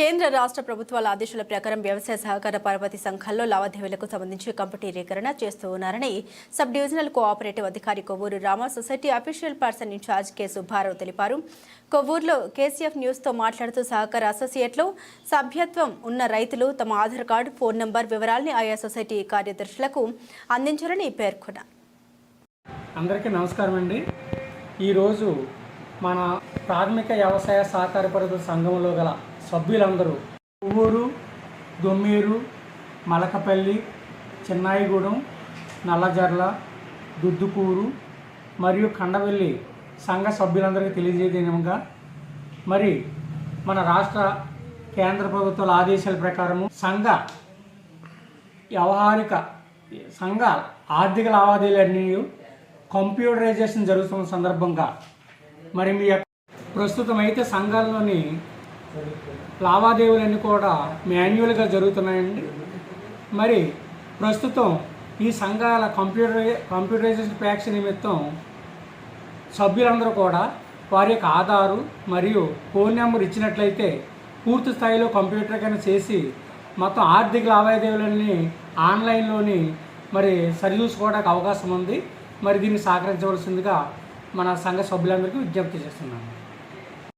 కేంద్ర రాష్ట్ర ప్రభుత్వాల ఆదేశాల ప్రకారం వ్యవసాయ సహకార పరపతి సంఘాల్లో లావాదేవీలకు సంబంధించి కంప్యూటరీకరణ చేస్తూ ఉన్నారని సబ్ డివిజనల్ కోఆపరేటివ్ అధికారి Kovvur Rama society official person incharge K Subbarao తెలిపారు. కొవ్వూరులో కేసీఎఫ్ న్యూస్తో మాట్లాడుతూ సహకార అసోసియేట్లో సభ్యత్వం ఉన్న రైతులు తమ ఆధార్ కార్డు ఫోన్ నంబర్ వివరాల్ని ఆయా సొసైటీ కార్యదర్శులకు అందించాలని పేర్కొన్నారు. అందరికీ నమస్కారం అండి. ఈరోజు మన ప్రాథమిక వ్యవసాయ సహకార పరిధుల సంఘంలో గల సభ్యులందరూ ఊరు దొమ్మేరు మలకపల్లి చిన్నాయిగూడెం నల్లజర్ల దుద్దుకూరు మరియు కండవెల్లి సంఘ సభ్యులందరికీ తెలియజేయగా మరి మన రాష్ట్ర కేంద్ర ప్రభుత్వాల ఆదేశాల ప్రకారము సంఘ వ్యవహారిక సంఘ ఆర్థిక లావాదేవీలన్నీ కంప్యూటరైజేషన్ జరుగుతున్న సందర్భంగా. మరి మీ ప్రస్తుతం అయితే సంఘాల్లోని లావాదేవీలన్నీ కూడా మాన్యువల్గా జరుగుతున్నాయండి. మరి ప్రస్తుతం ఈ సంఘాల కంప్యూటర్ కంప్యూటరైజేషన్ ప్యాక్స్ నిమిత్తం సభ్యులందరూ కూడా వారి యొక్క ఆధారు మరియు ఫోన్ నెంబర్ ఇచ్చినట్లయితే పూర్తి స్థాయిలో కంప్యూటర్కైనా చేసి మొత్తం ఆర్థిక లావాదేవీలన్నీ ఆన్లైన్లోని మరి సరిచూసుకోవడానికి అవకాశం ఉంది. మరి దీన్ని సహకరించవలసిందిగా మన సంఘ సభ్యులందరికీ విజ్ఞప్తి చేస్తున్నాను.